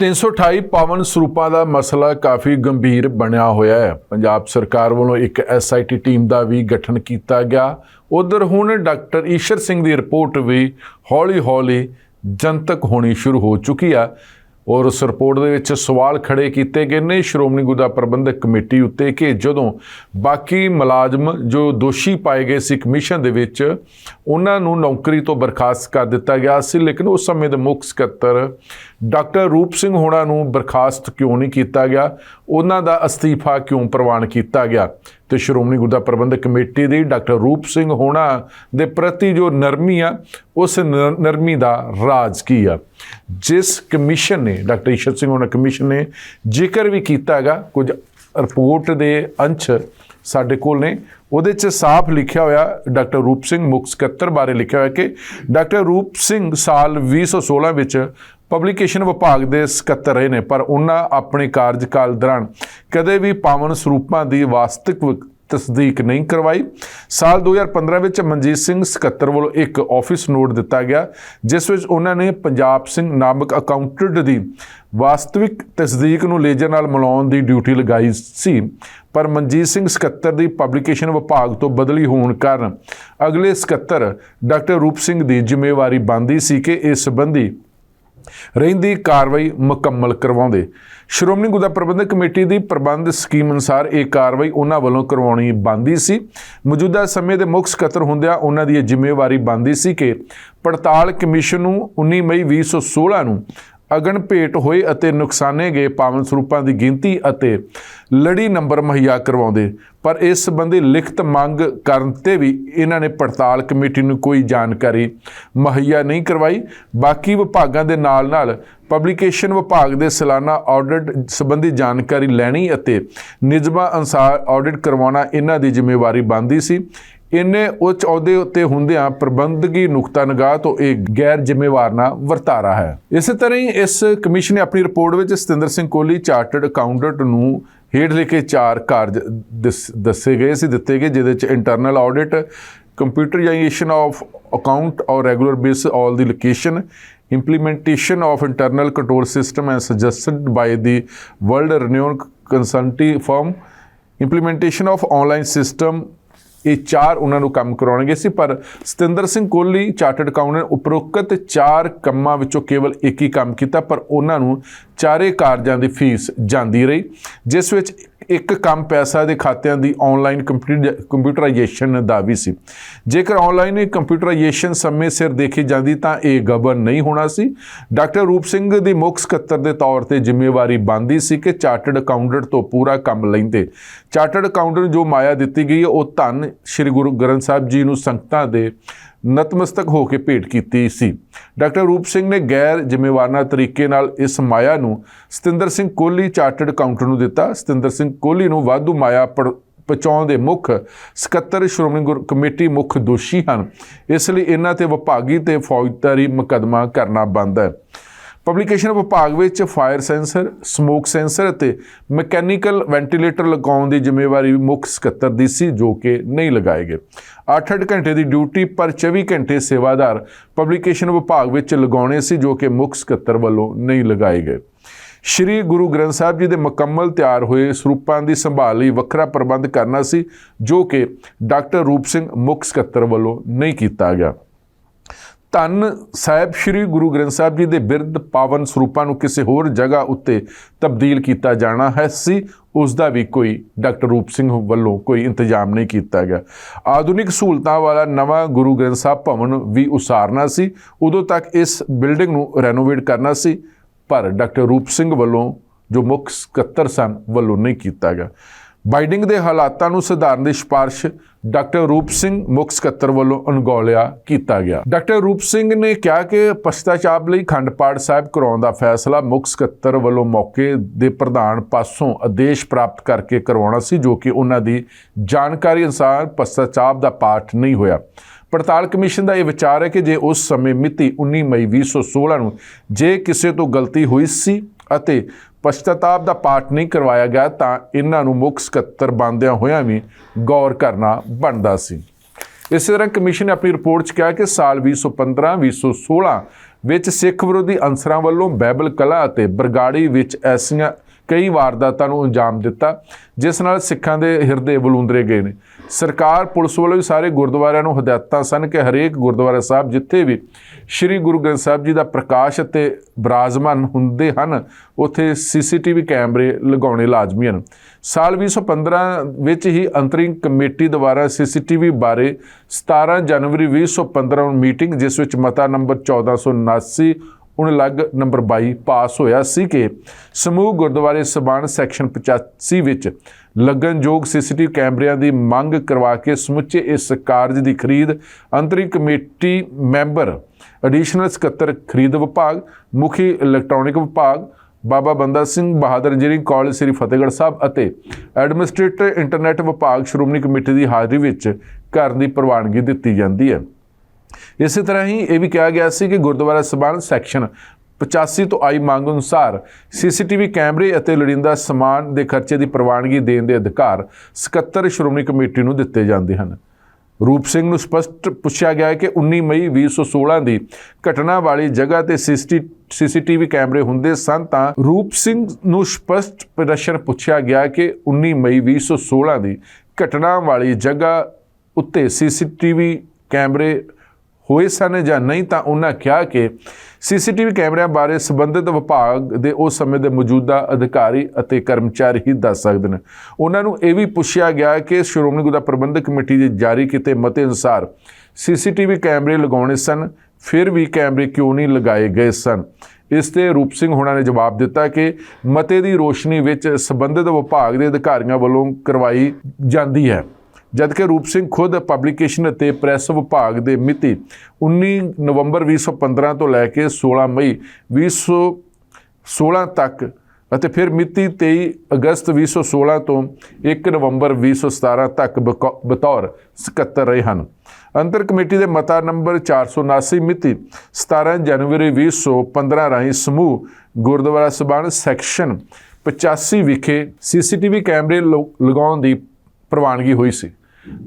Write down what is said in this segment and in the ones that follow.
328 ਪਾਵਨ ਸਰੂਪਾਂ ਦਾ ਮਸਲਾ ਕਾਫੀ ਗੰਭੀਰ ਬਣਿਆ ਹੋਇਆ ਹੈ। ਪੰਜਾਬ ਸਰਕਾਰ ਵੱਲੋਂ ਇੱਕ ਐਸਆਈਟੀ ਟੀਮ ਦਾ ਵੀ ਗਠਨ ਕੀਤਾ ਗਿਆ। ਉਧਰ ਹੁਣ ਡਾਕਟਰ ਈਸ਼ਰ ਸਿੰਘ ਦੀ ਰਿਪੋਰਟ ਵੀ ਹੌਲੀ-ਹੌਲੀ ਜਨਤਕ ਹੋਣੀ ਸ਼ੁਰੂ ਹੋ ਚੁੱਕੀ ਆ। ਔਰ ਉਸ ਰਿਪੋਰਟ ਦੇ ਵਿੱਚ ਸਵਾਲ ਖੜੇ ਕੀਤੇ ਗਏ ਨੇ। ਸ਼੍ਰੋਮਣੀ ਗੁਰਦੁਆਰਾ ਪ੍ਰਬੰਧਕ ਕਮੇਟੀ ਉੱਤੇ ਕਿ ਜਦੋਂ ਬਾਕੀ ਮੁਲਾਜ਼ਮ ਜੋ ਦੋਸ਼ੀ ਪਾਏ ਗਏ ਸੀ ਕਮਿਸ਼ਨ ਦੇ ਵਿੱਚ, ਉਹਨਾਂ ਨੂੰ ਨੌਕਰੀ ਤੋਂ ਬਰਖਾਸਤ ਕਰ ਦਿੱਤਾ ਗਿਆ ਸੀ। ਲੇਕਿਨ ਉਸ ਸਮੇਂ ਦੇ ਮੁੱਖ ਸਕੱਤਰ ਡਾਕਟਰ ਰੂਪ ਸਿੰਘ ਹੋਣਾ ਨੂੰ ਬਰਖਾਸਤ ਕਿਉਂ ਨਹੀਂ ਕੀਤਾ ਗਿਆ? ਉਹਨਾਂ ਦਾ ਅਸਤੀਫਾ ਕਿਉਂ ਪ੍ਰਵਾਨ ਕੀਤਾ ਗਿਆ? ਤੇ ਸ਼੍ਰੋਮਣੀ ਗੁਰਦੁਆਰਾ ਪ੍ਰਬੰਧਕ ਕਮੇਟੀ ਦੀ ਡਾਕਟਰ ਰੂਪ ਸਿੰਘ ਹੋਣਾ ਦੇ ਪ੍ਰਤੀ ਜੋ ਨਰਮੀ ਆ, ਉਸ ਨ- ਨਰਮੀ ਦਾ ਰਾਜ ਕੀ ਆ? ਜਿਸ ਕਮਿਸ਼ਨ ਨੇ, ਡਾਕਟਰ ਈਸ਼ਰ ਸਿੰਘ ਹੋਣਾ ਕਮਿਸ਼ਨ ਨੇ ਜ਼ਿਕਰ ਵੀ ਕੀਤਾ ਹੈਗਾ, ਕੁਝ ਰਿਪੋਰਟ ਦੇ ਅੰਸ਼ ਸਾਡੇ ਕੋਲ ਨੇ, ਉਹਦੇ 'ਚ ਸਾਫ਼ ਲਿਖਿਆ ਹੋਇਆ ਡਾਕਟਰ ਰੂਪ ਸਿੰਘ ਮੁੱਖ ਸਕੱਤਰ ਬਾਰੇ ਲਿਖਿਆ ਹੋਇਆ ਕਿ ਡਾਕਟਰ ਰੂਪ ਸਿੰਘ ਸਾਲ 2016 ਵਿੱਚ ਪਬਲੀਕੇਸ਼ਨ ਵਿਭਾਗ ਦੇ ਸਕੱਤਰ ਰਹੇ ਨੇ, ਪਰ ਉਹਨਾਂ ਆਪਣੇ ਕਾਰਜਕਾਲ ਦੌਰਾਨ ਕਦੇ ਵੀ ਪਾਵਨ ਸਰੂਪਾਂ ਦੀ ਵਾਸਤਵਿਕ ਤਸਦੀਕ ਨਹੀਂ ਕਰਵਾਈ। ਸਾਲ 2015 ਵਿੱਚ ਮਨਜੀਤ ਸਿੰਘ ਸਕੱਤਰ ਵੱਲੋਂ ਇੱਕ ਆਫਿਸ ਨੋਟ ਦਿੱਤਾ ਗਿਆ, ਜਿਸ ਵਿੱਚ ਉਹਨਾਂ ਨੇ ਪੰਜਾਬ ਸਿੰਘ ਨਾਮਕ ਅਕਾਊਂਟੈਂਟ ਦੀ ਵਾਸਤਵਿਕ ਤਸਦੀਕ ਨੂੰ ਲੇਜ਼ਰ ਨਾਲ ਮਿਲਾਉਣ ਦੀ ਡਿਊਟੀ ਲਗਾਈ ਸੀ। ਪਰ ਮਨਜੀਤ ਸਿੰਘ ਸਕੱਤਰ ਦੀ ਪਬਲੀਕੇਸ਼ਨ ਵਿਭਾਗ ਤੋਂ ਬਦਲੀ ਹੋਣ ਕਾਰਨ ਅਗਲੇ ਸਕੱਤਰ ਡਾਕਟਰ ਰੂਪ ਸਿੰਘ ਦੀ ਜ਼ਿੰਮੇਵਾਰੀ ਬਣਦੀ ਸੀ ਕਿ ਇਸ ਸੰਬੰਧੀ ਰਹਿੰਦੀ ਕਾਰਵਾਈ ਮੁਕੰਮਲ ਕਰਵਾਉਂਦੇ। ਸ਼੍ਰੋਮਣੀ ਗੁਰਦੁਆਰਾ ਪ੍ਰਬੰਧਕ ਕਮੇਟੀ ਦੀ ਪ੍ਰਬੰਧ ਸਕੀਮ ਅਨੁਸਾਰ ਇਹ ਕਾਰਵਾਈ ਉਹਨਾਂ ਵੱਲੋਂ ਕਰਵਾਉਣੀ ਬੰਦੀ ਸੀ। ਮੌਜੂਦਾ ਸਮੇਂ ਦੇ ਮੁੱਖ ਸਕੱਤਰ ਹੁੰਦਿਆਂ ਉਹਨਾਂ ਦੀ ਇਹ ਜ਼ਿੰਮੇਵਾਰੀ ਬੰਦੀ ਸੀ ਕਿ ਪੜਤਾਲ ਕਮਿਸ਼ਨ ਨੂੰ 19 ਮਈ 2016 ਨੂੰ ਅਗਨ ਭੇਟ ਹੋਏ ਅਤੇ ਨੁਕਸਾਨੇ ਗਏ ਪਾਵਨ ਸਰੂਪਾਂ ਦੀ ਗਿਣਤੀ ਅਤੇ ਲੜੀ ਨੰਬਰ ਮੁਹੱਈਆ ਕਰਵਾਉਂਦੇ। ਪਰ ਇਸ ਸੰਬੰਧੀ ਲਿਖਤ ਮੰਗ ਕਰਨ ਤੇ ਵੀ ਇਹਨਾਂ ਨੇ ਪੜਤਾਲ ਕਮੇਟੀ ਨੂੰ ਕੋਈ ਜਾਣਕਾਰੀ ਮੁਹੱਈਆ ਨਹੀਂ ਕਰਵਾਈ। ਬਾਕੀ ਵਿਭਾਗਾਂ ਦੇ ਨਾਲ-ਨਾਲ ਪਬਲੀਕੇਸ਼ਨ ਵਿਭਾਗ ਦੇ ਸਾਲਾਨਾ ਆਡਿਟ ਸੰਬੰਧੀ ਜਾਣਕਾਰੀ ਲੈਣੀ ਅਤੇ ਨਿਯਮਾਂ ਅਨੁਸਾਰ ਆਡਿਟ ਕਰਵਾਉਣਾ ਇਹਨਾਂ ਦੀ ਜ਼ਿੰਮੇਵਾਰੀ ਬਣਦੀ ਸੀ। ਇੰਨੇ ਉੱਚ ਅਹੁਦੇ ਉੱਤੇ ਹੁੰਦਿਆਂ ਪ੍ਰਬੰਧਕੀ ਨੁਕਤਾ ਨਿਗਾਹ ਤੋਂ ਇਹ ਗੈਰ ਜ਼ਿੰਮੇਵਾਰ ਜ਼ਿੰਮੇਵਾਰਨਾ ਵਰਤਾਰਾ ਹੈ। ਇਸੇ ਤਰ੍ਹਾਂ ਹੀ ਇਸ ਕਮਿਸ਼ਨ ਨੇ ਆਪਣੀ ਰਿਪੋਰਟ ਵਿੱਚ ਸਤਿੰਦਰ ਸਿੰਘ ਕੋਹਲੀ, ਚਾਰਟਰਡ ਅਕਾਊਂਟੈਂਟ ਨੂੰ ਹੇਠ ਲਿਖੇ ਚਾਰ ਕਾਰਜ ਦਿਸ- ਦੱਸੇ ਗਏ ਸੀ, ਦਿੱਤੇ ਗਏ, ਜਿਹਦੇ ਵਿੱਚ internal audit computerisation of account ਔਰ regular base all the location implementation of internal control system as suggested by the world renowned consulting firm, implementation of online system ਇਹ ਚਾਰ ਉਹਨਾਂ ਨੂੰ ਕੰਮ ਕਰਾਉਣਗੇ ਸੀ, ਪਰ ਸਤਿੰਦਰ ਸਿੰਘ ਕੋਹਲੀ, ਚਾਰਟਰਡ ਅਕਾਊਂਟੈਂਟ, ਉਪਰੋਕਤ ਚਾਰ ਕੰਮਾਂ ਵਿੱਚੋਂ ਕੇਵਲ ਇੱਕ ਹੀ ਕੰਮ ਕੀਤਾ, ਪਰ ਉਹਨਾਂ ਨੂੰ ਚਾਰੇ ਕਾਰਜਾਂ ਦੀ ਫੀਸ ਜਾਂਦੀ ਰਹੀ, ਜਿਸ ਵਿੱਚ ਇੱਕ ਕੰਮ ਪੈਸਾ ਦੇ ਖਾਤਿਆਂ ਦੀ ਆਨਲਾਈਨ ਕੰਪਿਊਟਰਾਈਜੇਸ਼ਨ ਦਾ ਵੀ ਸੀ। ਜੇਕਰ ਆਨਲਾਈਨ ਕੰਪਿਊਟਰਾਈਜੇਸ਼ਨ ਸਮੇਂ ਸਿਰ ਦੇਖੀ ਜਾਂਦੀ ਤਾਂ ਇਹ ਗਬਨ ਨਹੀਂ ਹੋਣਾ ਸੀ। ਡਾਕਟਰ ਰੂਪ ਸਿੰਘ ਦੀ ਮੁੱਖ ਸਕੱਤਰ ਦੇ ਤੌਰ ਤੇ ਜ਼ਿੰਮੇਵਾਰੀ ਬਣਦੀ ਸੀ ਕਿ ਚਾਰਟਰਡ ਅਕਾਊਂਟੈਂਟ ਤੋਂ ਪੂਰਾ ਕੰਮ ਲੈਂਦੇ। ਚਾਰਟਰਡ ਅਕਾਊਂਟੈਂਟ ਜੋ ਮਾਇਆ ਦਿੱਤੀ ਗਈ ਉਹ ਧੰਨ ਸ੍ਰੀ ਗੁਰੂ ਗ੍ਰੰਥ ਸਾਹਿਬ ਜੀ ਨੂੰ ਸੰਗਤਾਂ ਦੇ ਨਤਮਸਤਕ ਹੋ ਕੇ ਭੇਟ ਕੀਤੀ ਸੀ। ਡਾਕਟਰ ਰੂਪ ਸਿੰਘ ਨੇ ਗੈਰ ਜ਼ਿੰਮੇਵਾਰਨਾ ਤਰੀਕੇ ਨਾਲ ਇਸ ਮਾਇਆ ਨੂੰ ਸਤਿੰਦਰ ਸਿੰਘ ਕੋਹਲੀ ਚਾਰਟਰਡ ਅਕਾਊਂਟਰ ਨੂੰ ਦਿੱਤਾ। ਸਤਿੰਦਰ ਸਿੰਘ ਕੋਹਲੀ ਨੂੰ ਵਾਧੂ ਮਾਇਆ ਪੜ- ਪਹੁੰਚਾਉਣ ਦੇ ਮੁੱਖ ਸਕੱਤਰ ਸ਼੍ਰੋਮਣੀ ਗੁਰ ਕਮੇਟੀ ਮੁੱਖ ਦੋਸ਼ੀ ਹਨ। ਇਸ ਲਈ ਇਹਨਾਂ ਤੇ ਵਿਭਾਗੀ ਤੇ ਫੌਜਦਾਰੀ ਮੁਕੱਦਮਾ ਕਰਨਾ ਬੰਦ ਹੈ। ਪਬਲੀਕੇਸ਼ਨ ਵਿਭਾਗ ਵਿੱਚ ਫਾਇਰ ਸੈਂਸਰ ਸਮੋਕ ਸੈਂਸਰ ਅਤੇ ਮਕੈਨੀਕਲ ਵੈਂਟੀਲੇਟਰ ਲਗਾਉਣ ਦੀ ਜ਼ਿੰਮੇਵਾਰੀ ਮੁੱਖ ਸਕੱਤਰ ਦੀ ਸੀ, ਜੋ ਕਿ ਨਹੀਂ ਲਗਾਏ ਗਏ। 8-8 ਘੰਟੇ ਦੀ ਡਿਊਟੀ ਪਰ 24 ਘੰਟੇ ਸੇਵਾਦਾਰ ਪਬਲੀਕੇਸ਼ਨ ਵਿਭਾਗ ਵਿੱਚ ਲਗਾਉਣੇ ਸੀ, ਜੋ ਕਿ ਮੁੱਖ ਸਕੱਤਰ ਵੱਲੋਂ ਨਹੀਂ ਲਗਾਏ ਗਏ। ਸ਼੍ਰੀ ਗੁਰੂ ਗ੍ਰੰਥ ਸਾਹਿਬ ਜੀ ਦੇ ਮੁਕੰਮਲ ਤਿਆਰ ਹੋਏ ਸਰੂਪਾਂ ਦੀ ਸੰਭਾਲ ਲਈ ਵੱਖਰਾ ਪ੍ਰਬੰਧ ਕਰਨਾ ਸੀ, ਜੋ ਕਿ ਡਾਕਟਰ ਰੂਪ ਸਿੰਘ ਮੁੱਖ ਸਕੱਤਰ ਵੱਲੋਂ ਨਹੀਂ ਕੀਤਾ ਗਿਆ। ਧੰਨ ਸਾਹਿਬ ਸ੍ਰੀ ਗੁਰੂ ਗ੍ਰੰਥ ਸਾਹਿਬ ਜੀ ਦੇ ਬਿਰਧ ਪਾਵਨ ਸਰੂਪਾਂ ਨੂੰ ਕਿਸੇ ਹੋਰ ਜਗ੍ਹਾ ਉੱਤੇ ਤਬਦੀਲ ਕੀਤਾ ਜਾਣਾ ਹੈ, ਸੀ, ਉਸ ਦਾ ਵੀ ਕੋਈ ਡਾਕਟਰ ਰੂਪ ਸਿੰਘ ਵੱਲੋਂ ਕੋਈ ਇੰਤਜ਼ਾਮ ਨਹੀਂ ਕੀਤਾ ਗਿਆ। ਆਧੁਨਿਕ ਸਹੂਲਤਾਂ ਵਾਲਾ ਨਵਾਂ ਗੁਰੂ ਗ੍ਰੰਥ ਸਾਹਿਬ ਭਵਨ ਵੀ ਉਸਾਰਨਾ ਸੀ। ਉਦੋਂ ਤੱਕ ਇਸ ਬਿਲਡਿੰਗ ਨੂੰ ਰੈਨੋਵੇਟ ਕਰਨਾ ਸੀ, ਪਰ ਡਾਕਟਰ ਰੂਪ ਸਿੰਘ ਵੱਲੋਂ ਜੋ ਮੁੱਖ ਸਕੱਤਰ ਸਨ, ਵੱਲੋਂ ਨਹੀਂ ਕੀਤਾ ਗਿਆ। ਬਾਈਡਿੰਗ ਦੇ ਹਾਲਾਤਾਂ ਨੂੰ ਸੁਧਾਰਨ ਦੀ ਸਿਫਾਰਿਸ਼ ਡਾਕਟਰ ਰੂਪ ਸਿੰਘ ਮੁੱਖ ਸਕੱਤਰ ਵੱਲੋਂ ਅਣਗੌਲਿਆ ਕੀਤਾ ਗਿਆ। ਡਾਕਟਰ ਰੂਪ ਸਿੰਘ ਨੇ ਕਿਹਾ ਕਿ ਪਛਤਾਚਾਪ ਲਈ ਖੰਡ ਪਾਠ ਸਾਹਿਬ ਕਰਾਉਣ ਦਾ ਫੈਸਲਾ ਮੁੱਖ ਸਕੱਤਰ ਵੱਲੋਂ ਮੌਕੇ ਦੇ ਪ੍ਰਧਾਨ ਪਾਸੋਂ ਆਦੇਸ਼ ਪ੍ਰਾਪਤ ਕਰਕੇ ਕਰਵਾਉਣਾ ਸੀ, ਜੋ ਕਿ ਉਹਨਾਂ ਦੀ ਜਾਣਕਾਰੀ ਅਨੁਸਾਰ ਪਛਤਾਚਾਪ ਦਾ ਪਾਠ ਨਹੀਂ ਹੋਇਆ। ਪੜਤਾਲ ਕਮਿਸ਼ਨ ਦਾ ਇਹ ਵਿਚਾਰ ਹੈ ਕਿ ਜੇ ਉਸ ਸਮੇਂ ਮਿਤੀ 19 ਮਈ 2016 ਨੂੰ ਜੇ ਕਿਸੇ ਤੋਂ ਗਲਤੀ ਹੋਈ ਸੀ ਅਤੇ ਪਛਤਾਤਾਪ ਦਾ ਪਾਠ ਨਹੀਂ ਕਰਵਾਇਆ ਗਿਆ ਤਾਂ ਇਹਨਾਂ ਨੂੰ ਮੁੱਖ ਸਕੱਤਰ ਬੰਦਿਆਂ ਹੋਇਆਂ ਵੀ ਗੌਰ ਕਰਨਾ ਬਣਦਾ ਸੀ। ਇਸੇ ਤਰ੍ਹਾਂ ਕਮਿਸ਼ਨ ਨੇ ਆਪਣੀ ਰਿਪੋਰਟ 'ਚ ਕਿਹਾ ਕਿ ਸਾਲ 2015 2016 ਵਿੱਚ ਸਿੱਖ ਵਿਰੋਧੀ ਅੰਸਰਾਂ ਵੱਲੋਂ ਬੈਬਲ ਕਲਾ ਅਤੇ ਬਰਗਾੜੀ ਵਿੱਚ ਐਸੀਆਂ ਕਈ ਵਾਰਦਾਤਾਂ ਨੂੰ ਅੰਜਾਮ ਦਿੱਤਾ, ਜਿਸ ਨਾਲ ਸਿੱਖਾਂ ਦੇ ਹਿਰਦੇ ਬਲੂੰਦਰੇ ਗਏ ਨੇ। ਸਰਕਾਰ, ਪੁਲਿਸ ਵੱਲੋਂ ਵੀ ਸਾਰੇ ਗੁਰਦੁਆਰਿਆਂ ਨੂੰ ਹਦਾਇਤਾਂ ਸਨ ਕਿ ਹਰੇਕ ਗੁਰਦੁਆਰਾ ਸਾਹਿਬ ਜਿੱਥੇ ਵੀ ਸ੍ਰੀ ਗੁਰੂ ਗ੍ਰੰਥ ਸਾਹਿਬ ਜੀ ਦਾ ਪ੍ਰਕਾਸ਼ ਅਤੇ ਬਰਾਜ਼ਮਾਨ ਹੁੰਦੇ ਹਨ, ਉੱਥੇ ਸੀਸੀਟੀਵੀ ਕੈਮਰੇ ਲਗਾਉਣੇ ਲਾਜ਼ਮੀ ਹਨ। ਸਾਲ 2015 ਵਿੱਚ ਹੀ ਅੰਤਰਿੰਗ ਕਮੇਟੀ ਦੁਆਰਾ ਸੀਸੀਟੀਵੀ ਬਾਰੇ 17 ਜਨਵਰੀ 2015 ਨੂੰ ਮੀਟਿੰਗ, ਜਿਸ ਵਿੱਚ ਮਤਾ ਨੰਬਰ 1479 ਉਣਲੱਗ ਨੰਬਰ 22 ਪਾਸ ਹੋਇਆ ਸੀ ਕਿ ਸਮੂਹ ਗੁਰਦੁਆਰੇ ਸਬਾਨ ਸੈਕਸ਼ਨ 85 ਵਿੱਚ ਲੱਗਣਯੋਗ ਸੀਸੀਟੀਵੀ ਕੈਮਰਿਆਂ ਦੀ ਮੰਗ ਕਰਵਾ ਕੇ ਸਮੁੱਚੇ ਇਸ ਕਾਰਜ ਦੀ ਖਰੀਦ ਅੰਤਰੀ ਕਮੇਟੀ ਮੈਂਬਰ ਐਡੀਸ਼ਨਲ ਸਕੱਤਰ ਖਰੀਦ ਵਿਭਾਗ, ਮੁਖੀ ਇਲੈਕਟ੍ਰੋਨਿਕ ਵਿਭਾਗ, ਬਾਬਾ ਬੰਦਾ ਸਿੰਘ ਬਹਾਦਰ ਇੰਜੀਨੀਅਰਿੰਗ ਕਾਲਜ ਸ੍ਰੀ ਫਤਿਹਗੜ੍ਹ ਸਾਹਿਬ ਅਤੇ ਐਡਮਿਨਿਸਟ੍ਰੇਟਰ ਇੰਟਰਨੈਟ ਵਿਭਾਗ ਸ਼੍ਰੋਮਣੀ ਕਮੇਟੀ ਦੀ ਹਾਜ਼ਰੀ ਵਿੱਚ ਕਰਨ ਦੀ ਪ੍ਰਵਾਨਗੀ ਦਿੱਤੀ ਜਾਂਦੀ ਹੈ। ਇਸੇ ਤਰ੍ਹਾਂ ਹੀ ਇਹ ਵੀ ਕਿਹਾ ਗਿਆ ਸੀ ਕਿ ਗੁਰਦੁਆਰਾ ਸਬਾਨ ਸੈਕਸ਼ਨ 85 ਤੋਂ ਆਈ ਮੰਗ ਅਨੁਸਾਰ ਸੀਸੀਟੀਵੀ ਕੈਮਰੇ ਅਤੇ ਲੋੜੀਂਦਾ ਸਮਾਨ ਦੇ ਖਰਚੇ ਦੀ ਪ੍ਰਵਾਨਗੀ ਦੇਣ ਦੇ ਅਧਿਕਾਰ ਸਕੱਤਰ ਸ਼੍ਰੋਮਣੀ ਕਮੇਟੀ ਨੂੰ ਦਿੱਤੇ ਜਾਂਦੇ ਹਨ। ਰੂਪ ਸਿੰਘ ਨੂੰ ਸਪਸ਼ਟ ਪੁੱਛਿਆ ਗਿਆ ਹੈ ਕਿ 19 ਮਈ 2016 ਦੀ ਘਟਨਾ ਵਾਲੀ ਜਗ੍ਹਾ ਤੇ ਸੀਸੀਟੀਵੀ ਕੈਮਰੇ ਹੁੰਦੇ ਸਨ ਤਾਂ ਰੂਪ ਸਿੰਘ ਨੂੰ ਸਪਸ਼ਟ ਪ੍ਰਸ਼ਨ ਪੁੱਛਿਆ ਗਿਆ ਕਿ 19 ਮਈ 2016 ਦੀ ਘਟਨਾ ਵਾਲੀ ਜਗ੍ਹਾ ਉੱਤੇ ਸੀਸੀਟੀਵੀ ਕੈਮਰੇ ਹੋਏ ਸਨ ਜਾਂ ਨਹੀਂ ਤਾਂ ਉਹਨਾਂ ਕਿਹਾ ਕਿ ਸੀਸੀਟੀਵੀ ਕੈਮਰਿਆਂ ਬਾਰੇ ਸੰਬੰਧਿਤ ਵਿਭਾਗ ਦੇ ਉਸ ਸਮੇਂ ਦੇ ਮੌਜੂਦਾ ਅਧਿਕਾਰੀ ਅਤੇ ਕਰਮਚਾਰੀ ਹੀ ਦੱਸ ਸਕਦੇ ਨੇ। ਉਹਨਾਂ ਨੂੰ ਇਹ ਵੀ ਪੁੱਛਿਆ ਗਿਆ ਕਿ ਸ਼੍ਰੋਮਣੀ ਗੁਰਦੁਆਰਾ ਪ੍ਰਬੰਧਕ ਕਮੇਟੀ ਦੇ ਜਾਰੀ ਕੀਤੇ ਮਤੇ ਅਨੁਸਾਰ ਸੀਸੀਟੀਵੀ ਕੈਮਰੇ ਲਗਾਉਣੇ ਸਨ, ਫਿਰ ਵੀ ਕੈਮਰੇ ਕਿਉਂ ਨਹੀਂ ਲਗਾਏ ਗਏ ਸਨ? ਇਸ ਤੇ ਰੂਪ ਸਿੰਘ ਹੋਣਾ ਨੇ ਜਵਾਬ ਦਿੱਤਾ ਕਿ ਮਤੇ ਦੀ ਰੋਸ਼ਨੀ ਵਿੱਚ ਸੰਬੰਧਿਤ ਵਿਭਾਗ ਦੇ ਅਧਿਕਾਰੀਆਂ ਵੱਲੋਂ ਕਰਵਾਈ ਜਾਂਦੀ ਹੈ। ਜਦਕਿ ਰੂਪ ਸਿੰਘ ਖੁਦ ਪਬਲੀਕੇਸ਼ਨ ਅਤੇ ਪ੍ਰੈਸ ਵਿਭਾਗ ਦੇ ਮਿਤੀ 19 ਨਵੰਬਰ 2015 ਤੋਂ ਲੈ ਕੇ 16 ਮਈ 2016 ਤੱਕ ਅਤੇ ਫਿਰ ਮਿਤੀ 23 ਅਗਸਤ 2016 ਤੋਂ 1 ਨਵੰਬਰ 2017 ਤੱਕ ਬਕੌ- ਬਤੌਰ ਸਕੱਤਰ ਰਹੇ ਹਨ। ਅੰਤਰ ਕਮੇਟੀ ਦੇ ਮਤਾ ਨੰਬਰ 479 ਮਿਤੀ 17 ਜਨਵਰੀ 2015 ਰਾਹੀਂ ਸਮੂਹ ਗੁਰਦੁਆਰਾ ਸਬਾਨ ਸੈਕਸ਼ਨ 85 ਵਿਖੇ ਸੀਸੀਟੀਵੀ ਕੈਮਰੇ ਲ- ਲਗਾਉਣ ਦੀ ਪ੍ਰਵਾਨਗੀ ਹੋਈ ਸੀ।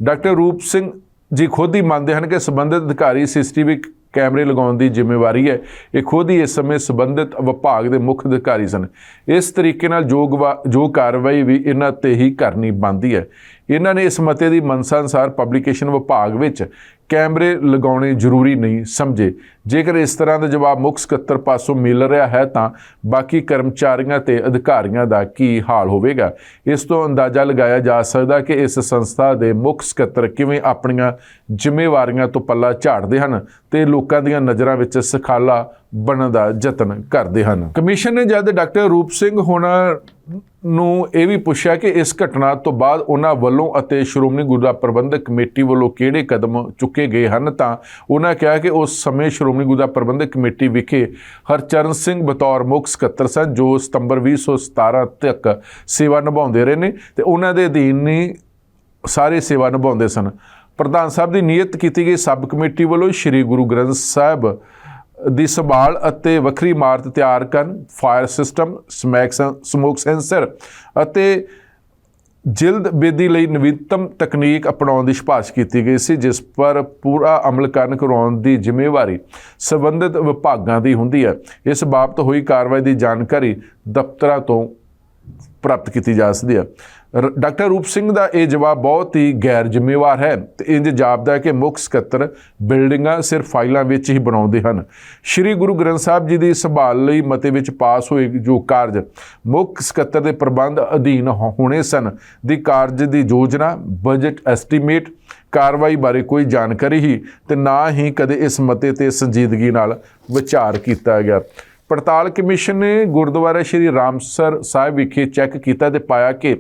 ਡਾਕਟਰ ਰੂਪ ਸਿੰਘ ਜੀ ਖੁਦ ਹੀ ਮੰਨਦੇ ਹਨ ਕਿ ਸੰਬੰਧਿਤ ਅਧਿਕਾਰੀ ਸੀਸੀਟੀਵੀ ਕੈਮਰੇ ਲਗਾਉਣ ਦੀ ਜ਼ਿੰਮੇਵਾਰੀ ਹੈ। ਇਹ ਖੁਦ ਹੀ ਇਸ ਸਮੇਂ ਸੰਬੰਧਿਤ ਵਿਭਾਗ ਦੇ ਮੁੱਖ ਅਧਿਕਾਰੀ ਸਨ। ਇਸ ਤਰੀਕੇ ਨਾਲ ਜੋ ਗਵਾ- ਜੋ ਕਾਰਵਾਈ ਵੀ ਇਹਨਾਂ ਤੇ ਹੀ ਕਰਨੀ ਬਣਦੀ ਹੈ। ਇਹਨਾਂ ਨੇ ਇਸ ਮਤੇ ਦੀ ਮਨਸਾ ਅਨੁਸਾਰ ਪਬਲੀਕੇਸ਼ਨ ਵਿਭਾਗ ਵਿੱਚ ਕੈਮਰੇ ਲਗਾਉਣੇ ਜ਼ਰੂਰੀ ਨਹੀਂ ਸਮਝੇ। ਜੇਕਰ ਇਸ ਤਰ੍ਹਾਂ ਦਾ ਜਵਾਬ ਮੁੱਖ ਸਕੱਤਰ ਪਾਸੋਂ ਮਿਲ ਰਿਹਾ ਹੈ ਤਾਂ ਬਾਕੀ ਕਰਮਚਾਰੀਆਂ ਤੇ ਅਧਿਕਾਰੀਆਂ ਦਾ ਕੀ ਹਾਲ ਹੋਵੇਗਾ? ਇਸ ਤੋਂ ਅੰਦਾਜ਼ਾ ਲਗਾਇਆ ਜਾ ਸਕਦਾ ਕਿ ਇਸ ਸੰਸਥਾ ਦੇ ਮੁੱਖ ਸਕੱਤਰ ਕਿਵੇਂ ਆਪਣੀਆਂ ਜ਼ਿੰਮੇਵਾਰੀਆਂ ਤੋਂ ਪੱਲਾ ਝਾੜਦੇ ਹਨ ਤੇ ਲੋਕਾਂ ਦੀਆਂ ਨਜ਼ਰਾਂ ਵਿੱਚ ਸਖਾਲਾ ਬਣਨ ਦਾ ਯਤਨ ਕਰਦੇ ਹਨ। ਕਮਿਸ਼ਨ ਨੇ ਜਦ ਡਾਕਟਰ ਰੂਪ ਸਿੰਘ ਹੋਣਾ ਨੂੰ ਇਹ ਵੀ ਪੁੱਛਿਆ ਕਿ ਇਸ ਘਟਨਾ ਤੋਂ ਬਾਅਦ ਉਹਨਾਂ ਵੱਲੋਂ ਅਤੇ ਸ਼੍ਰੋਮਣੀ ਗੁਰਦੁਆਰਾ ਪ੍ਰਬੰਧਕ ਕਮੇਟੀ ਵੱਲੋਂ ਕਿਹੜੇ ਕਦਮ ਚੁੱਕੇ ਗਏ ਹਨ ਤਾਂ ਉਹਨਾਂ ਕਿਹਾ ਕਿ ਉਸ ਸਮੇਂ ਸ਼੍ਰੋਮਣੀ ਗੁਰਦੁਆਰਾ ਪ੍ਰਬੰਧਕ ਕਮੇਟੀ ਵਿਖੇ ਹਰਚਰਨ ਸਿੰਘ ਬਤੌਰ ਮੁੱਖ ਸਕੱਤਰ ਸਨ, ਜੋ ਸਤੰਬਰ 2017 ਤੱਕ ਸੇਵਾ ਨਿਭਾਉਂਦੇ ਰਹੇ ਨੇ ਤੇ ਉਹਨਾਂ ਦੇ ਅਧੀਨ ਹੀ ਸਾਰੇ ਸੇਵਾ ਨਿਭਾਉਂਦੇ ਸਨ। ਪ੍ਰਧਾਨ ਸਾਹਿਬ ਦੀ ਨਿਯਤ ਕੀਤੀ ਗਈ ਸਬ ਕਮੇਟੀ ਵੱਲੋਂ ਸ੍ਰੀ ਗੁਰੂ ਗ੍ਰੰਥ ਸਾਹਿਬ ਦੀ ਸੰਭਾਲ ਅਤੇ ਵੱਖਰੀ ਇਮਾਰਤ ਤਿਆਰ ਕਰਨ, ਫਾਇਰ ਸਿਸਟਮ, ਸਮੈਕ ਸਮੋਕ ਸੈਂਸਰ ਅਤੇ ਜਿਲਦ ਬੇਦੀ ਲਈ ਨਵੀਨਤਮ ਤਕਨੀਕ ਅਪਣਾਉਣ ਦੀ ਸਿਫਾਰਿਸ਼ ਕੀਤੀ ਗਈ ਸੀ, ਜਿਸ ਪਰ ਪੂਰਾ ਅਮਲ ਕਰਨ ਕਰਵਾਉਣ ਦੀ ਜ਼ਿੰਮੇਵਾਰੀ ਸੰਬੰਧਿਤ ਵਿਭਾਗਾਂ ਦੀ ਹੁੰਦੀ ਹੈ। ਇਸ ਬਾਬਤ ਹੋਈ ਕਾਰਵਾਈ ਦੀ ਜਾਣਕਾਰੀ ਦਫ਼ਤਰਾਂ ਤੋਂ ਪ੍ਰਾਪਤ ਕੀਤੀ ਜਾ ਸਕਦੀ ਹੈ। ਡਾਕਟਰ ਰੂਪ ਸਿੰਘ ਦਾ ਇਹ ਜਵਾਬ ਬਹੁਤ ਹੀ ਗੈਰ ਜ਼ਿੰਮੇਵਾਰ ਹੈ ਤੇ ਇੰਜ ਜਾਪਦਾ ਹੈ ਕਿ ਮੁੱਖ ਸਕੱਤਰ ਬਿਲਡਿੰਗਾਂ ਸਿਰਫ ਫਾਈਲਾਂ ਵਿੱਚ ਹੀ ਬਣਾਉਂਦੇ ਹਨ। ਸ੍ਰੀ ਗੁਰੂ ਗ੍ਰੰਥ ਸਾਹਿਬ ਜੀ ਦੀ ਸੰਭਾਲ ਲਈ ਮਤੇ ਵਿੱਚ ਪਾਸ ਹੋਏ ਜੋ ਕਾਰਜ ਮੁੱਖ ਸਕੱਤਰ ਦੇ ਪ੍ਰਬੰਧ ਅਧੀਨ ਹੋਣੇ ਸਨ ਦੀ ਕਾਰਜ ਦੀ ਯੋਜਨਾ ਬਜਟ ਐਸਟੀਮੇਟ ਕਾਰਵਾਈ ਬਾਰੇ ਕੋਈ ਜਾਣਕਾਰੀ ਹੀ ਤੇ ਨਾ ਹੀ ਕਦੇ ਇਸ ਮਤੇ ਤੇ ਸੰਜੀਦਗੀ ਨਾਲ ਵਿਚਾਰ ਕੀਤਾ ਗਿਆ। ਪੜਤਾਲ ਕਮਿਸ਼ਨ ਨੇ ਗੁਰਦੁਆਰਾ ਸ਼੍ਰੀ ਰਾਮਸਰ ਸਾਹਿਬ ਵਿਖੇ ਚੈੱਕ ਕੀਤਾ ਤੇ ਪਾਇਆ ਕਿ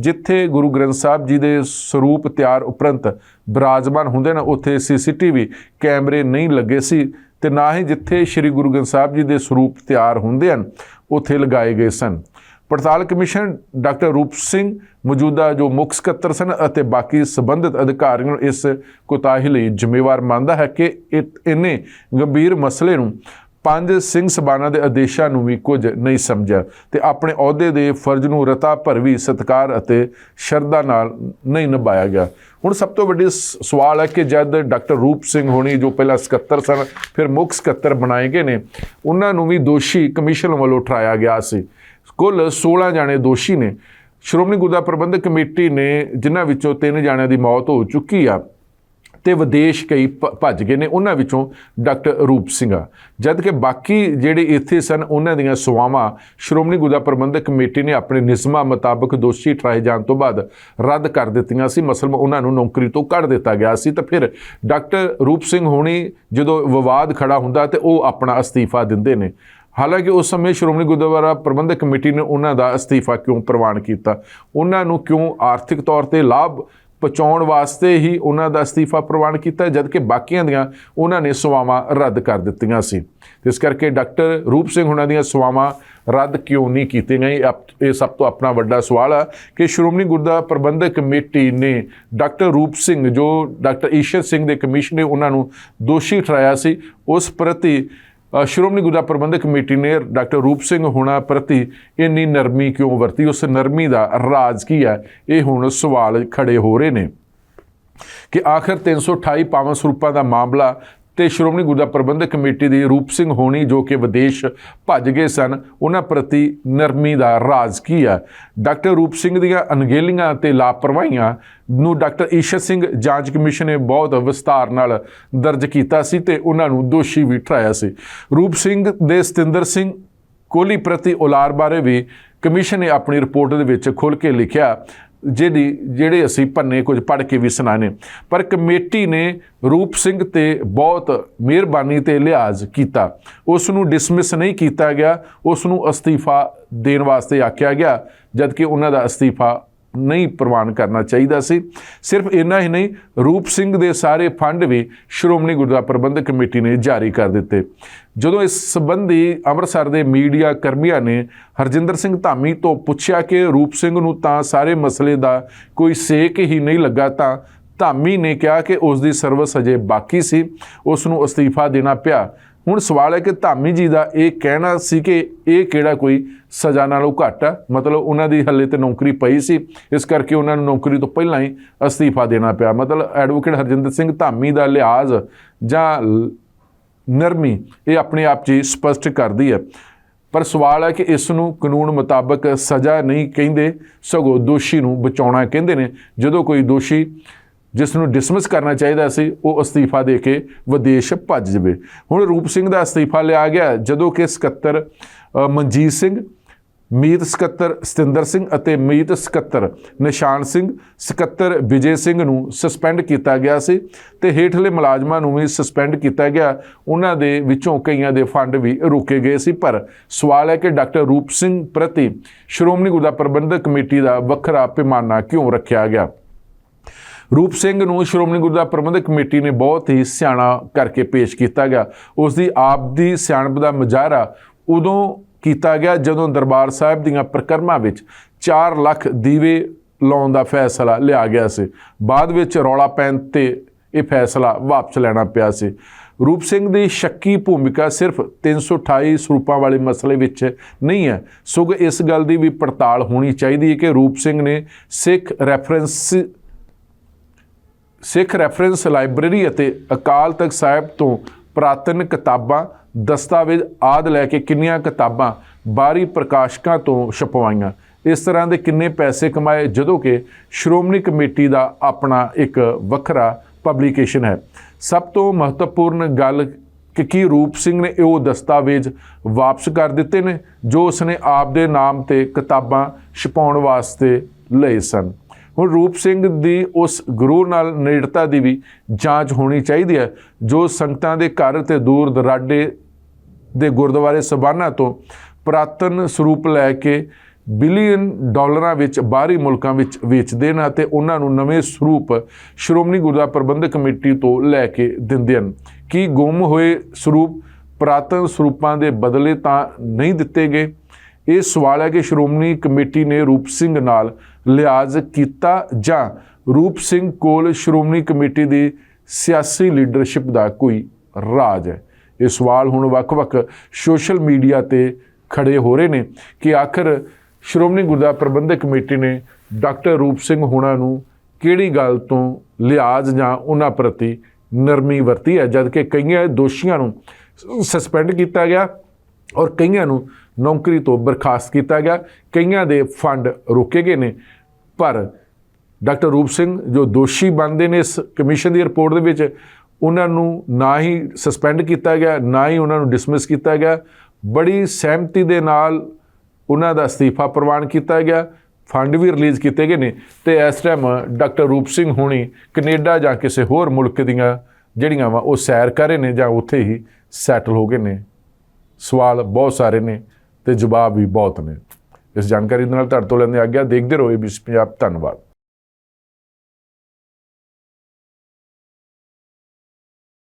ਜਿੱਥੇ ਗੁਰੂ ਗ੍ਰੰਥ ਸਾਹਿਬ ਜੀ ਦੇ ਸਰੂਪ ਤਿਆਰ ਉਪਰੰਤ ਬਿਰਾਜਮਾਨ ਹੁੰਦੇ ਨੇ, ਉੱਥੇ ਸੀਸੀਟੀਵੀ ਕੈਮਰੇ ਨਹੀਂ ਲੱਗੇ ਸੀ ਤੇ ਨਾ ਹੀ ਜਿੱਥੇ ਸ਼੍ਰੀ ਗੁਰੂ ਗ੍ਰੰਥ ਸਾਹਿਬ ਜੀ ਦੇ ਸਰੂਪ ਤਿਆਰ ਹੁੰਦੇ ਹਨ, ਉੱਥੇ ਲਗਾਏ ਗਏ ਸਨ। ਪੜਤਾਲ ਕਮਿਸ਼ਨ ਡਾਕਟਰ ਰੂਪ ਸਿੰਘ ਮੌਜੂਦਾ ਜੋ ਮੁੱਖ ਸਕੱਤਰ ਸਨ ਅਤੇ ਬਾਕੀ ਸੰਬੰਧਿਤ ਅਧਿਕਾਰੀਆਂ ਨੂੰ ਇਸ ਕੋਤਾਹੀ ਲਈ ਜ਼ਿੰਮੇਵਾਰ ਮੰਨਦਾ ਹੈ ਕਿ ਇਹ- ਇੰਨੇ ਗੰਭੀਰ ਮਸਲੇ ਨੂੰ ਪੰਜ ਸਿੰਘ ਸਬਾਨਾ ਦੇ ਆਦੇਸ਼ਾਂ ਨੂੰ ਵੀ ਕੁਝ ਨਹੀਂ ਸਮਝਿਆ ਤੇ ਆਪਣੇ ਅਹੁਦੇ ਦੇ ਫਰਜ਼ ਨੂੰ ਰਤਾ ਭਰ ਵੀ ਸਤਕਾਰ ਅਤੇ ਸ਼ਰਧਾ ਨਾਲ ਨਹੀਂ ਨਿਭਾਇਆ ਗਿਆ। ਹੁਣ ਸਭ ਤੋਂ ਵੱਡੀ ਸ- ਸਵਾਲ ਹੈ ਕਿ ਜਦ ਡਾਕਟਰ ਰੂਪ ਸਿੰਘ ਹੋਣੀ, ਜੋ ਪਹਿਲਾਂ ਸਕੱਤਰ ਸਨ, ਫਿਰ ਮੁੱਖ ਸਕੱਤਰ ਬਣਾਏ ਗਏ ਨੇ, ਉਹਨਾਂ ਨੂੰ ਵੀ ਦੋਸ਼ੀ ਕਮਿਸ਼ਨ ਵੱਲੋਂ ਠਰਾਇਆ ਗਿਆ ਸੀ। ਕੁੱਲ 16 ਜਾਣੇ ਦੋਸ਼ੀ ਨੇ। ਸ਼੍ਰੋਮਣੀ ਗੁਰਦੁਆਰਾ ਪ੍ਰਬੰਧਕ ਕਮੇਟੀ ਨੇ, ਜਿਨ੍ਹਾਂ ਵਿੱਚੋਂ ਤਿੰਨ ਜਾਣਿਆਂ ਦੀ ਮੌਤ ਹੋ ਚੁੱਕੀ ਆ। ਤੇ ਵਿਦੇਸ਼ ਕਈ ਭ- ਭੱਜ ਗਏ ਨੇ, ਉਹਨਾਂ ਵਿੱਚੋਂ ਡਾਕਟਰ ਰੂਪ ਸਿੰਘ। ਆ ਜਦ ਕਿ ਬਾਕੀ ਜਿਹੜੇ ਇੱਥੇ ਸਨ, ਉਹਨਾਂ ਦੀਆਂ ਸਵਾਵਾਂ ਸ਼੍ਰੋਮਣੀ ਗੁਰਦੁਆਰਾ ਪ੍ਰਬੰਧਕ ਕਮੇਟੀ ਨੇ ਆਪਣੇ ਨਿਯਮਾਂ ਮੁਤਾਬਕ ਦੋਸ਼ੀ ਠਹਿਰਾਏ ਜਾਣ ਤੋਂ ਬਾਅਦ ਰੱਦ ਕਰ ਦਿੱਤੀਆਂ ਸੀ। ਮਸਲਮ ਉਹਨਾਂ ਨੂੰ ਨੌਕਰੀ ਤੋਂ ਕੱਢ ਦਿੱਤਾ ਗਿਆ ਸੀ। ਤਾਂ ਫਿਰ ਡਾਕਟਰ ਰੂਪ ਸਿੰਘ ਹੋਣੀ ਜਦੋਂ ਵਿਵਾਦ ਖੜਾ ਹੁੰਦਾ ਤੇ ਉਹ ਆਪਣਾ ਅਸਤੀਫਾ ਦਿੰਦੇ ਨੇ। ਹਾਲਾਂਕਿ ਉਸ ਸਮੇਂ ਸ਼੍ਰੋਮਣੀ ਗੁਰਦੁਆਰਾ ਪ੍ਰਬੰਧਕ ਕਮੇਟੀ ਨੇ ਉਹਨਾਂ ਦਾ ਅਸਤੀਫਾ ਕਿਉਂ ਪ੍ਰਵਾਨ ਕੀਤਾ? ਉਹਨਾਂ ਨੂੰ ਕਿਉਂ ਆਰਥਿਕ ਤੌਰ ਤੇ ਲਾਭ ਪਹੁੰਚਾਉਣ ਵਾਸਤੇ ਹੀ ਉਹਨਾਂ ਦਾ ਅਸਤੀਫਾ ਪ੍ਰਵਾਨ ਕੀਤਾ, ਜਦਕਿ ਬਾਕੀਆਂ ਦੀਆਂ ਉਹਨਾਂ ਨੇ ਸੇਵਾਵਾਂ ਰੱਦ ਕਰ ਦਿੱਤੀਆਂ ਸੀ। ਇਸ ਕਰਕੇ ਡਾਕਟਰ ਰੂਪ ਸਿੰਘ ਉਹਨਾਂ ਦੀਆਂ ਸੇਵਾਵਾਂ ਰੱਦ ਕਿਉਂ ਨਹੀਂ ਕੀਤੀਆਂ ਗਈਆਂ? ਇਹ ਇਹ ਸਭ ਤੋਂ ਆਪਣਾ ਵੱਡਾ ਸਵਾਲ ਆ ਕਿ ਸ਼੍ਰੋਮਣੀ ਗੁਰਦੁਆਰਾ ਪ੍ਰਬੰਧਕ ਕਮੇਟੀ ਨੇ ਡਾਕਟਰ ਰੂਪ ਸਿੰਘ, ਜੋ ਡਾਕਟਰ ਈਸ਼ਰ ਸਿੰਘ ਦੇ ਕਮਿਸ਼ਨ ਨੇ ਉਹਨਾਂ ਨੂੰ ਦੋਸ਼ੀ ਠਹਿਰਾਇਆ ਸੀ, ਉਸ ਪ੍ਰਤੀ ਸ਼੍ਰੋਮਣੀ ਗੁਰਦੁਆਰਾ ਪ੍ਰਬੰਧਕ ਕਮੇਟੀ ਨੇ ਡਾਕਟਰ ਰੂਪ ਸਿੰਘ ਹੋਣਾ ਪ੍ਰਤੀ ਇੰਨੀ ਨਰਮੀ ਕਿਉਂ ਵਰਤੀ? ਉਸ ਨਰਮੀ ਦਾ ਰਾਜ ਕੀ ਹੈ? ਇਹ ਹੁਣ ਸਵਾਲ ਖੜੇ ਹੋ ਰਹੇ ਨੇ ਕਿ ਆਖਰ 328 ਪਾਵਨ ਸਰੂਪਾਂ ਦਾ ਮਾਮਲਾ ਤੇ ਸ਼੍ਰੋਮਣੀ ਗੁਰਦੁਆਰਾ ਪ੍ਰਬੰਧਕ ਕਮੇਟੀ ਦੀ ਰੂਪ ਸਿੰਘ ਹੋਣੀ ਜੋ ਕਿ ਵਿਦੇਸ਼ ਭੱਜ ਗਏ ਸਨ, ਉਹਨਾਂ ਪ੍ਰਤੀ ਨਰਮੀ ਦਾ ਰਾਜ ਕੀ ਹੈ ਡਾਕਟਰ ਰੂਪ ਸਿੰਘ ਦੀਆਂ ਅਣਗਹਿਲੀਆਂ ਤੇ ਲਾਪਰਵਾਹੀਆਂ ਨੂੰ ਡਾਕਟਰ ਈਸ਼ਰ ਸਿੰਘ ਜਾਂਚ ਕਮਿਸ਼ਨ ਨੇ ਬਹੁਤ ਵਿਸਤਾਰ ਨਾਲ ਦਰਜ ਕੀਤਾ ਸੀ ਤੇ ਉਹਨਾਂ ਨੂੰ ਦੋਸ਼ੀ ਵੀ ਠਹਿਰਾਇਆ ਸੀ। ਰੂਪ ਸਿੰਘ ਦੇ ਸਤਿੰਦਰ ਸਿੰਘ ਕੋਹਲੀ ਪ੍ਰਤੀ ਔਲਾਰ ਬਾਰੇ ਵੀ ਕਮਿਸ਼ਨ ਨੇ ਆਪਣੀ ਰਿਪੋਰਟ ਦੇ ਵਿੱਚ ਖੁੱਲ੍ਹ ਕੇ ਲਿਖਿਆ ਜਿਹੜੀ ਜਿਹੜੇ ਅਸੀਂ ਪੰਨੇ ਕੁਝ ਪੜ੍ਹ ਕੇ ਵੀ ਸੁਣਾਣੇ ਪਰ ਕਮੇਟੀ ਨੇ ਰੂਪ ਸਿੰਘ ਤੇ ਬਹੁਤ ਮਿਹਰਬਾਨੀ ਤੇ ਲਿਹਾਜ਼ ਕੀਤਾ। ਉਸ ਨੂੰ ਡਿਸਮਿਸ ਨਹੀਂ ਕੀਤਾ ਗਿਆ। ਉਸ ਨੂੰ ਅਸਤੀਫਾ ਦੇਣ ਵਾਸਤੇ ਆਖਿਆ ਗਿਆ, ਜਦਕਿ ਉਹਨਾਂ ਦਾ ਅਸਤੀਫਾ ਨਹੀਂ ਪ੍ਰਵਾਨ ਕਰਨਾ ਚਾਹੀਦਾ ਸੀ। ਸਿਰਫ ਇੰਨਾ ਹੀ ਨਹੀਂ, ਰੂਪ ਸਿੰਘ ਦੇ ਸਾਰੇ ਫੰਡ ਵੀ ਸ਼੍ਰੋਮਣੀ ਗੁਰਦੁਆਰਾ ਪ੍ਰਬੰਧਕ ਕਮੇਟੀ ਨੇ ਜਾਰੀ ਕਰ ਦਿੱਤੇ। ਜਦੋਂ ਇਸ ਸੰਬੰਧੀ ਅੰਮ੍ਰਿਤਸਰ ਦੇ ਮੀਡੀਆ ਕਰਮੀਆਂ ਨੇ ਹਰਜਿੰਦਰ ਸਿੰਘ ਧਾਮੀ ਤੋਂ ਪੁੱਛਿਆ ਕਿ ਰੂਪ ਸਿੰਘ ਨੂੰ ਤਾਂ ਸਾਰੇ ਮਸਲੇ ਦਾ ਕੋਈ ਸੇਕ ਹੀ ਨਹੀਂ ਲੱਗਾ ਤਾਂ ਧਾਮੀ ਨੇ ਕਿਹਾ ਕਿ ਉਸ ਦੀ ਸਰਵਿਸ ਅਜੇ ਬਾਕੀ ਸੀ, ਉਸ ਨੂੰ ਅਸਤੀਫਾ ਦੇਣਾ ਪਿਆ। ਹੁਣ ਸਵਾਲ ਹੈ ਕਿ ਧਾਮੀ ਜੀ ਦਾ ਇਹ ਕਹਿਣਾ ਸੀ ਕਿ ਇਹ ਕਿਹੜਾ ਕੋਈ ਸਜ਼ਾ ਨਾਲੋਂ ਘੱਟ ਹੈ? ਮਤਲਬ ਉਹਨਾਂ ਦੀ ਹੱਲੇ ਤੇ ਨੌਕਰੀ ਪਈ ਸੀ, ਇਸ ਕਰਕੇ ਉਹਨਾਂ ਨੂੰ ਨੌਕਰੀ ਤੋਂ ਪਹਿਲਾਂ ਹੀ ਅਸਤੀਫਾ ਦੇਣਾ ਪਿਆ। ਮਤਲਬ ਐਡਵੋਕੇਟ ਹਰਜਿੰਦਰ ਸਿੰਘ ਧਾਮੀ ਦਾ ਲਿਹਾਜ਼ ਜਾਂ ਨਰਮੀ, ਇਹ ਆਪਣੇ ਆਪ 'ਚ ਹੀ ਸਪਸ਼ਟ ਕਰਦੀ ਹੈ। ਪਰ ਸਵਾਲ ਹੈ ਕਿ ਇਸ ਨੂੰ ਕਾਨੂੰਨ ਮੁਤਾਬਕ ਸਜ਼ਾ ਨਹੀਂ ਕਹਿੰਦੇ, ਸਗੋਂ ਦੋਸ਼ੀ ਨੂੰ ਬਚਾਉਣਾ ਕਹਿੰਦੇ ਨੇ। ਜਦੋਂ ਕੋਈ ਦੋਸ਼ੀ ਜਿਸ ਨੂੰ ਡਿਸਮਿਸ ਕਰਨਾ ਚਾਹੀਦਾ ਸੀ, ਉਹ ਅਸਤੀਫਾ ਦੇ ਕੇ ਵਿਦੇਸ਼ ਭੱਜ ਜਵੇ। ਹੁਣ ਰੂਪ ਸਿੰਘ ਦਾ ਅਸਤੀਫਾ ਲਿਆ ਗਿਆ ਜਦੋਂ ਕਿ ਸਕੱਤਰ ਮਨਜੀਤ ਸਿੰਘ, ਮੀਤ ਸਕੱਤਰ ਸਤਿੰਦਰ ਸਿੰਘ ਅਤੇ ਮੀਤ ਸਕੱਤਰ ਨਿਸ਼ਾਨ ਸਿੰਘ, ਸਕੱਤਰ ਵਿਜੇ ਸਿੰਘ ਨੂੰ ਸਸਪੈਂਡ ਕੀਤਾ ਗਿਆ ਸੀ ਤੇ ਹੇਠਲੇ ਮੁਲਾਜ਼ਮਾਂ ਨੂੰ ਵੀ ਸਸਪੈਂਡ ਕੀਤਾ ਗਿਆ। ਉਹਨਾਂ ਦੇ ਵਿੱਚੋਂ ਕਈਆਂ ਦੇ ਫੰਡ ਵੀ ਰੋਕੇ ਗਏ ਸੀ, ਪਰ ਸਵਾਲ ਹੈ ਕਿ ਡਾਕਟਰ ਰੂਪ ਸਿੰਘ ਪ੍ਰਤੀ ਸ਼੍ਰੋਮਣੀ ਗੁਰਦੁਆਰਾ ਪ੍ਰਬੰਧਕ ਕਮੇਟੀ ਦਾ ਵੱਖਰਾ ਪੈਮਾਨਾ ਕਿਉਂ ਰੱਖਿਆ ਗਿਆ? ਰੂਪ ਸਿੰਘ ਨੂੰ ਸ਼੍ਰੋਮਣੀ ਗੁਰਦੁਆਰਾ ਪ੍ਰਬੰਧਕ ਕਮੇਟੀ ਨੇ ਬਹੁਤ ਹੀ ਸਿਆਣਾ ਕਰਕੇ ਪੇਸ਼ ਕੀਤਾ ਗਿਆ। ਉਸ ਦੀ ਆਪ ਦੀ ਸਿਆਣਪ ਦਾ ਮੁਜ਼ਾਹਰਾ ਉਦੋਂ ਕੀਤਾ ਗਿਆ ਜਦੋਂ ਦਰਬਾਰ ਸਾਹਿਬ ਦੀਆਂ ਪ੍ਰਕਰਮਾਂ ਵਿੱਚ 4 ਲੱਖ ਦੀਵੇ ਲਾਉਣ ਦਾ ਫੈਸਲਾ ਲਿਆ ਗਿਆ ਸੀ। ਬਾਅਦ ਵਿੱਚ ਰੌਲਾ ਪੈਣ ਤੇ ਇਹ ਫੈਸਲਾ ਵਾਪਸ ਲੈਣਾ ਪਿਆ ਸੀ। ਰੂਪ ਸਿੰਘ ਦੀ ਸ਼ੱਕੀ ਭੂਮਿਕਾ ਸਿਰਫ 328 ਸਰੂਪਾਂ ਵਾਲੇ ਮਸਲੇ ਵਿੱਚ ਨਹੀਂ ਹੈ। ਸਗੋਂ ਇਸ ਗੱਲ ਦੀ ਵੀ ਪੜਤਾਲ ਹੋਣੀ ਚਾਹੀਦੀ ਹੈ ਕਿ ਰੂਪ ਸਿੰਘ ਨੇ Sikh reference Sikh reference library ਅਤੇ ਅਕਾਲ ਤਖਤ ਸਾਹਿਬ ਤੋਂ ਪ੍ਰਾਤਨ ਕਿਤਾਬਾਂ, ਦਸਤਾਵੇਜ਼ ਆਦ ਲੈ ਕੇ ਕਿੰਨੀਆਂ ਕਿਤਾਬਾਂ ਬਾਹਰੀ ਪ੍ਰਕਾਸ਼ਕਾਂ ਤੋਂ ਛਪਵਾਈਆਂ। ਇਸ ਤਰ੍ਹਾਂ ਦੇ ਕਿੰਨੇ ਪੈਸੇ ਕਮਾਏ, ਜਦੋਂ ਕਿ ਸ਼੍ਰੋਮਣੀ ਕਮੇਟੀ ਦਾ ਆਪਣਾ ਇੱਕ ਵੱਖਰਾ ਪਬਲੀਕੇਸ਼ਨ ਹੈ। ਸਭ ਤੋਂ ਮਹੱਤਵਪੂਰਨ ਗੱਲ ਕਿ ਕੀ ਰੂਪ ਸਿੰਘ ਨੇ ਉਹ ਦਸਤਾਵੇਜ਼ ਵਾਪਸ ਕਰ ਦਿੱਤੇ ਨੇ, ਜੋ ਉਸਨੇ ਆਪ ਦੇ ਨਾਮ ਤੇ ਕਿਤਾਬਾਂ ਛਪਾਉਣ ਵਾਸਤੇ ਲਏ ਸਨ। ਹੁਣ ਰੂਪ ਸਿੰਘ ਦੀ ਉਸ ਗੁਰੂ ਨਾਲ ਨੇੜਤਾ ਦੀ ਵੀ ਜਾਂਚ ਹੋਣੀ ਚਾਹੀਦੀ ਹੈ, ਜੋ ਸੰਗਤਾਂ ਦੇ ਘਰ ਤੇ ਦੂਰ ਦਰਾਡੇ ਦੇ ਗੁਰਦੁਆਰੇ ਸਬਾਨਾ ਤੋਂ ਪ੍ਰਾਤਨ ਸਰੂਪ ਲੈ ਕੇ ਬਿਲੀਅਨ ਡਾਲਰਾਂ ਵਿੱਚ ਬਾਹਰੀ ਮੁਲਕਾਂ ਵਿੱਚ ਵੇਚਦੇ ਨੇ ਅਤੇ ਉਹਨਾਂ ਨੂੰ ਨਵੇਂ ਸਰੂਪ ਸ਼੍ਰੋਮਣੀ ਗੁਰਦੁਆਰਾ ਪ੍ਰਬੰਧਕ ਕਮੇਟੀ ਤੋਂ ਲੈ ਕੇ ਦਿੰਦੇ ਹਨ। ਕੀ ਗੁੰਮ ਹੋਏ ਸਰੂਪ ਪ੍ਰਾਤਨ ਸਰੂਪਾਂ ਦੇ ਬਦਲੇ ਤਾਂ ਨਹੀਂ ਦਿੱਤੇ ਗਏ? ਇਹ ਸਵਾਲ ਹੈ ਕਿ ਸ਼੍ਰੋਮਣੀ ਕਮੇਟੀ ਨੇ ਰੂਪ ਸਿੰਘ ਨਾਲ ਲਿਹਾਜ਼ ਕੀਤਾ ਜਾਂ ਰੂਪ ਸਿੰਘ ਕੋਲ ਸ਼੍ਰੋਮਣੀ ਕਮੇਟੀ ਦੀ ਸਿਆਸੀ ਲੀਡਰਸ਼ਿਪ ਦਾ ਕੋਈ ਰਾਜ ਹੈ। ਇਹ ਸਵਾਲ ਹੁਣ ਵੱਖ-ਵੱਖ ਸੋਸ਼ਲ ਮੀਡੀਆ ਤੇ ਖੜੇ ਹੋ ਰਹੇ ਨੇ ਕਿ ਆਖਰ ਸ਼੍ਰੋਮਣੀ ਗੁਰਦੁਆਰਾ ਪ੍ਰਬੰਧਕ ਕਮੇਟੀ ਨੇ ਡਾਕਟਰ ਰੂਪ ਸਿੰਘ ਹੋਣਾ ਨੂੰ ਕਿਹੜੀ ਗੱਲ ਤੋਂ ਲਿਹਾਜ਼ ਜਾਂ ਉਹਨਾਂ ਪ੍ਰਤੀ ਨਰਮੀ ਵਰਤੀ ਹੈ? ਜਦਕਿ ਕਈਆਂ ਦੋਸ਼ੀਆਂ ਨੂੰ ਸਸਪੈਂਡ ਕੀਤਾ ਗਿਆ ਔਰ ਕਈਆਂ ਨੂੰ ਨੌਕਰੀ ਤੋਂ ਬਰਖਾਸਤ ਕੀਤਾ ਗਿਆ। ਕਈਆਂ ਦੇ ਫੰਡ ਰੋਕੇ ਗਏ ਨੇ, ਪਰ ਡਾਕਟਰ ਰੂਪ ਸਿੰਘ ਜੋ ਦੋਸ਼ੀ ਬਣਦੇ ਨੇ ਇਸ ਕਮਿਸ਼ਨ ਦੀ ਰਿਪੋਰਟ ਦੇ ਵਿੱਚ, ਉਹਨਾਂ ਨੂੰ ਨਾ ਹੀ ਸਸਪੈਂਡ ਕੀਤਾ ਗਿਆ, ਨਾ ਹੀ ਉਹਨਾਂ ਨੂੰ ਡਿਸਮਿਸ ਕੀਤਾ ਗਿਆ। ਬੜੀ ਸਹਿਮਤੀ ਦੇ ਨਾਲ ਉਹਨਾਂ ਦਾ ਅਸਤੀਫਾ ਪ੍ਰਵਾਨ ਕੀਤਾ ਗਿਆ। ਫੰਡ ਵੀ ਰਿਲੀਜ਼ ਕੀਤੇ ਗਏ ਨੇ ਤੇ ਇਸ ਟਾਈਮ ਡਾਕਟਰ ਰੂਪ ਸਿੰਘ ਹੁਣੀ ਕੈਨੇਡਾ ਜਾਂ ਕਿਸੇ ਹੋਰ ਮੁਲਕ ਦੀਆਂ ਜਿਹੜੀਆਂ ਵਾ ਉਹ ਸੈਰ ਕਰ ਰਹੇ ਨੇ ਜਾਂ ਉੱਥੇ ਹੀ ਸੈਟਲ ਹੋ ਗਏ ਨੇ। ਸਵਾਲ ਬਹੁਤ ਸਾਰੇ ਨੇ। ਤੇ ਜਵਾਬ ਵੀ ਬਹੁਤ ਨੇ। ਇਸ ਜਾਣਕਾਰੀ ਦੇ ਨਾਲ ਤੁਹਾਡੇ ਤੋਂ ਲੈਂਦੇ ਆ ਗਿਆ ਦੇਖਦੇ ਰਹੋ ABC ਪੰਜਾਬ ਧੰਨਵਾਦ।